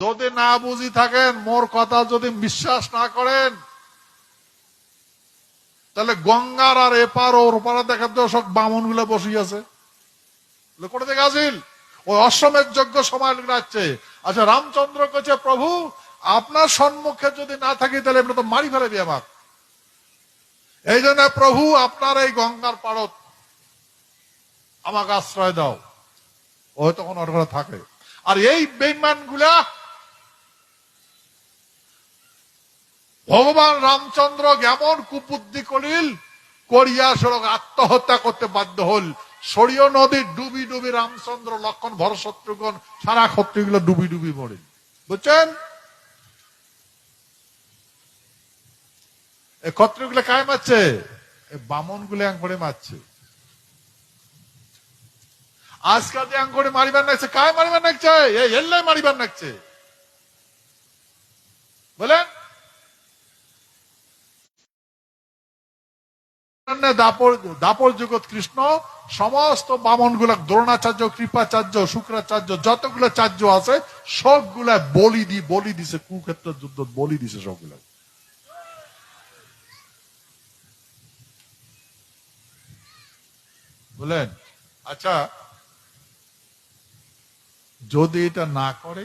যদি না বুঝি থাকেন, মোর কথা যদি বিশ্বাস না করেন, তাহলে গঙ্গার আর এপার ওর পারে দেখেন তো সব বামনগুলো বসে আছে। কোথা থেকে আসিল? ওই অশ্বমের যোগ্য সময় রাখছে আচ্ছা রামচন্দ্র কেছে প্রভু, আপনার সম্মুখে যদি না থাকি, তাহলে এমনি তো মারি ফেলেবি আমার এই জন্য প্রভু, আপনার এই গঙ্গার পাড়ত আমাকে আশ্রয় দাও। ও তখন ওর ঘরে থাকে। আর এই বেইমানগুলা ভগবান রামচন্দ্র যেমন কুবুদ্ধি করিল করিয়া সড়ক আত্মহত্যা করতে বাধ্য হল। সরিয় নদীর ডুবি ডুবি রামচন্দ্র, লক্ষণ ভর শত্রুঘ্ন সারা ক্ষত্রিগুলো ডুবি ডুবি মরিল বুঝছেন? ক্ষত্রিগুলো কায় মারছে? বামনগুলো করে মারছে। আজকাল যে আঙ্গুরে মারিবার নাকছে কায় মারিবার নাকছে এল্লাই মারিবার নাকছে বলেন দাপর দাপর জগৎ কৃষ্ণ সমস্ত বামনগুলা দ্রোণাচার্য, কৃপাচার্য, শুক্রাচার্য, যতগুলো চার্য আছে, সবগুলা বলি দি বলি দিছে, কুক্ষেত্র যুদ্ধ বলি দিছে সবগুলা। বলেন আচ্ছা যদি এটা না করে